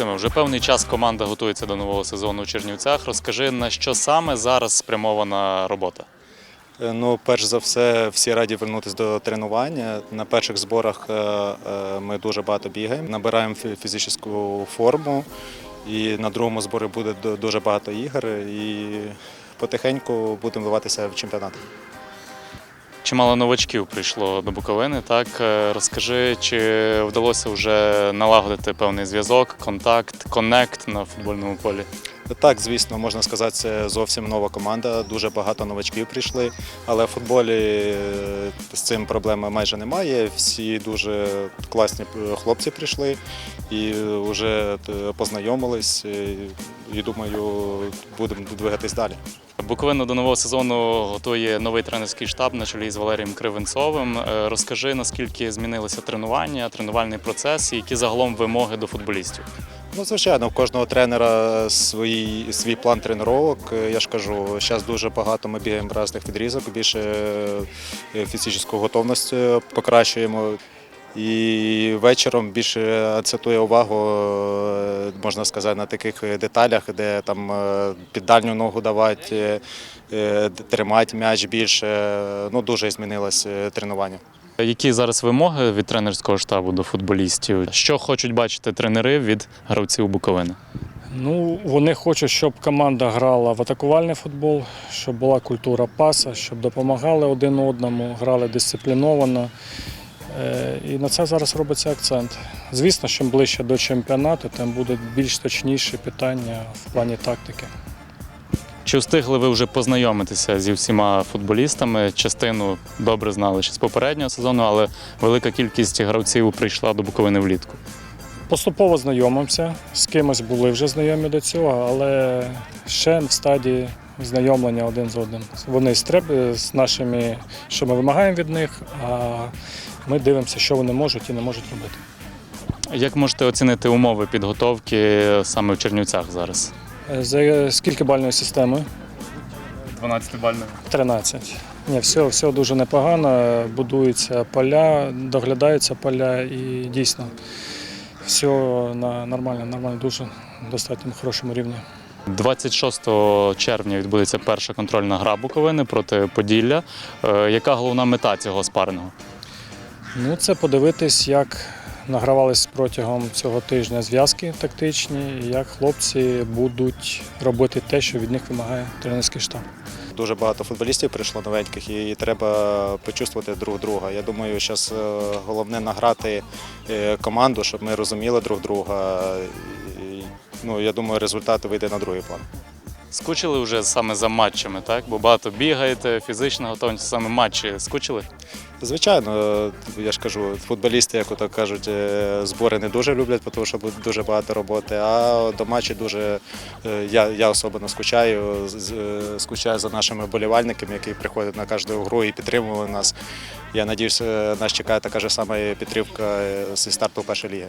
Вже певний час команда готується до нового сезону у Чернівцях. Розкажи, на що саме зараз спрямована робота? Е, Ну, перш за все, всі раді вернутися до тренування. На перших зборах е, е, ми дуже багато бігаємо, набираємо фізичну форму, і на другому зборі буде дуже багато ігор. І потихеньку будемо виватися в чемпіонат. Чимало новачків прийшло до Буковини. Так Е, розкажи, чи вдалося вже налагодити певний зв'язок, контакт, коннект на футбольному полі? Так, звісно, можна сказати, це зовсім нова команда. Дуже багато новачків прийшли, але в футболі е, з цим проблеми майже немає. Всі дуже класні хлопці прийшли і вже е, познайомились. е, І думаю, будемо двигатись далі. Буковину до нового сезону готує новий тренерський штаб на чолі з Валерієм Кривенцовим. Розкажи, наскільки змінилися тренування, тренувальний процес і які загалом вимоги до футболістів. Ну, звичайно, у кожного тренера свій, свій план тренувань. Я ж кажу, зараз дуже багато ми бігаємо різних відрізок, більше е, фізичну готовність е, покращуємо. І вечором більше акцентує увагу, е, можна сказати, на таких деталях, де там під дальню ногу давати, тримати м'яч більше. Ну, дуже змінилось тренування. Які зараз вимоги від тренерського штабу до футболістів? Що хочуть бачити тренери від гравців Буковини? Ну, вони хочуть, щоб команда грала в атакувальний футбол, щоб була культура паса, щоб допомагали один одному, грали дисципліновано. Е, І на це зараз робиться акцент. Звісно, чим ближче до чемпіонату, тим будуть більш точніші питання в плані тактики. Чи встигли ви вже познайомитися зі всіма футболістами? Частину добре знали ще з попереднього сезону, але велика кількість гравців прийшла до Буковини влітку. Поступово знайомимося, з кимось були вже знайомі до цього, але ще в стадії знайомлення один з одним. Вони з треб- з нашими, що ми вимагаємо від них, а ми дивимося, що вони можуть і не можуть робити. Як можете оцінити умови підготовки саме в Чернівцях зараз? Е, За скільки бальної системи? 12 бальної. 13. Ні, все, все дуже непогано. Будуються поля, доглядаються поля і дійсно все на нормально, нормально, дуже достатньо хорошому рівні. 26 червня відбудеться перша контрольна гра Буковини проти Поділля. Е, Яка головна мета цього спарингу? Ну, це подивитись, як награвались протягом цього тижня зв'язки тактичні, як хлопці будуть робити те, що від них вимагає тренерський штаб. Дуже багато футболістів прийшло новеньких і треба почувствувати друг друга. Я думаю, зараз головне награти е, команду, щоб ми розуміли друг друга. Ну, я думаю, результат вийде на другий план. Скучили вже саме за матчами, так? Бо багато бігаєте, фізична готовність, саме матчі скучили? Звичайно, я ж кажу, футболісти, як ото кажуть, е, збори не дуже люблять, тому що дуже багато роботи. А до матчі дуже е, я, я особливо скучаю, е, скучаю за нашими болівальниками, які приходять на кожну гру і підтримували нас. Я сподіваюся, нас чекає така ж сама підтримка е, зі старту першої ліги.